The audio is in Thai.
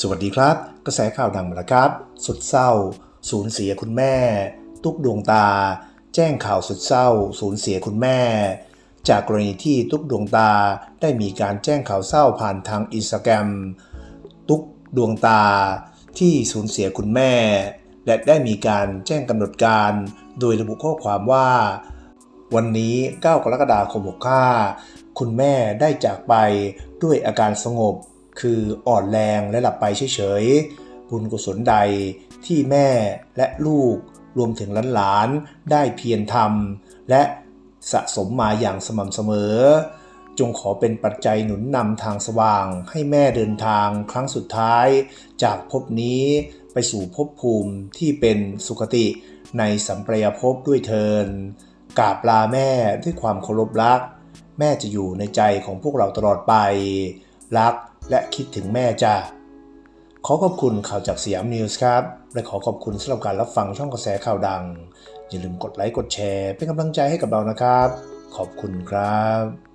สวัสดีครับ กระแสข่าวดังมาแล้วครับ สุดเศร้า สูญเสียคุณแม่ ตุ๊กดวงตา แจ้งข่าวสุดเศร้า สูญเสียคุณแม่ จากกรณีที่ตุ๊กดวงตาได้มีการแจ้งข่าวเศร้าผ่านทางอินสตาแกรมตุ๊กดวงตา ที่สูญเสียคุณแม่ และได้มีการแจ้งกำหนดการ โดยระบุข้อความว่า วันนี้ 9 กรกฎาคม65คุณแม่ได้จากไปด้วยอาการสงบ คืออ่อนแรงและหลับไปเฉยๆ บุญกุศลใดที่แม่และลูกรวมถึงหลานๆ ได้เพียรทำและสะสมมาอย่างสม่ำเสมอ จงขอเป็นปัจจัยหนุนนำทางสว่างให้แม่เดินทางครั้งสุดท้าย จากภพนี้ไปสู่ภพภูมิที่เป็นสุคติในสัมปรายภพด้วยเทินกราบลาแม่ด้วยความเคารพรัก แม่จะอยู่ในใจของพวกเราตลอดไป รัก และคิดถึงแม่จ้าขอขอบคุณข่าวจากสยามนิวส์ครับ และขอขอบคุณสำหรับการรับฟังช่องกระแสข่าวดัง อย่าลืมกดไลค์กดแชร์ เป็นกำลังใจให้กับเรานะครับ ขอบคุณครับ